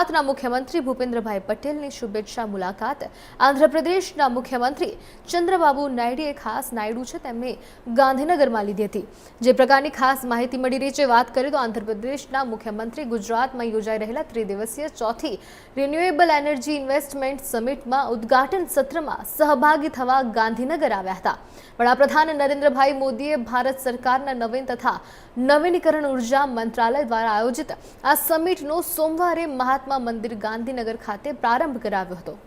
ગુજરાતના મુખ્યમંત્રી ભૂપેન્દ્રભાઈ પટેલની શુભેચ્છા મુલાકાત. આંધ્રપ્રદેશના મુખ્યમંત્રી ચંદ્રબાબુ નાયડુએ ખાસ નાયડુ છે તેમને ગાંધીનગરમાં લીધી હતી. જે પ્રકારની ખાસ માહિતી મળી રહી છે, વાત કરીએ તો આંધ્રપ્રદેશના મુખ્યમંત્રી ગુજરાતમાં યોજાઈ રહેલા ત્રિદિવસીય ચોથી રિન્યુએબલ એનર્જી ઇન્વેસ્ટમેન્ટ સમિટમાં ઉદ્ઘાટન સત્રમાં સહભાગી થવા ગાંધીનગર આવ્યા હતા. વડાપ્રધાન નરેન્દ્રભાઈ મોદીએ ભારત સરકારના નવીન તથા નવીનીકરણ ઊર્જા મંત્રાલય દ્વારા આયોજિત આ સમિટનો સોમવારે મહાત્મા મંદિર ગાંધીનગર ખાતે પ્રારંભ કરાવ્યો હતો.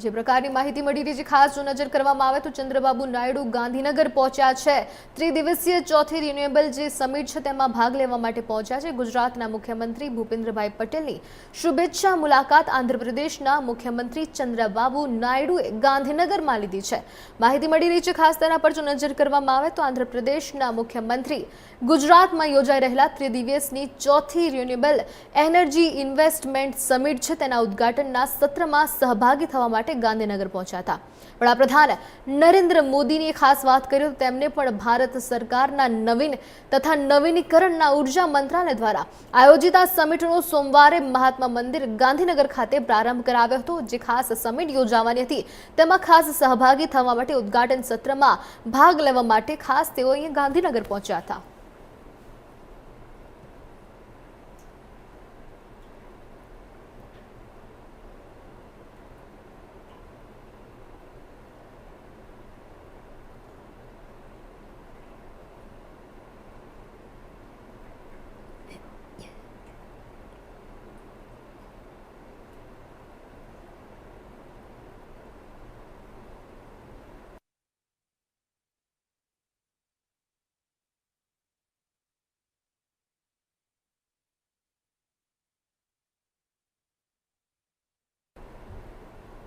જે પ્રકારની માહિતી મળી રહી છે, ખાસ જો નજર કરવામાં આવે તો ચંદ્રબાબુ નાયડુ ગાંધીનગર પહોંચ્યા છે. ત્રિદિવસીય ચોથી રિન્યુએબલ જે સમિટ છે, તેમાં ભાગ લેવા માટે પહોંચ્યા છે. ગુજરાતના મુખ્યમંત્રી ભૂપેન્દ્રભાઈ પટેલની શુભેચ્છા મુલાકાત આંધ્રપ્રદેશના મુખ્યમંત્રી ચંદ્રબાબુ નાયડુએ ગાંધીનગરમાં લીધી છે. માહિતી મળી રહી છે, ખાસ તેના પર જો નજર કરવામાં આવે તો આંધ્રપ્રદેશના મુખ્યમંત્રી ગુજરાતમાં યોજાઈ રહેલા ત્રિદિવસની ચોથી રિન્યુએબલ એનર્જી ઇન્વેસ્ટમેન્ટ સમિટ છે. તેના ઉદ્ઘાટનના સત્રમાં સહભાગી થવા માટે ગાંધીનગર પહોંચ્યા હતા. વડાપ્રધાન નરેન્દ્ર મોદીની ખાસ વાત કરી તો તેમને પણ ભારત સરકારના નવીન તથા નવીનીકરણના ઊર્જા મંત્રાલય દ્વારા આયોજિત આ સમિટનો સોમવારે મહાત્મા મંદિર ગાંધીનગર ખાતે પ્રારંભ કરાવ્યો હતો. જે ખાસ સમિટ યોજાવાની હતી. તેમાં ખાસ સહભાગી થવા માટે ઉદ્ઘાટન સત્રમાં ભાગ લેવા માટે ખાસ તેઓ અહીંયા ગાંધીનગર પહોંચ્યા હતા.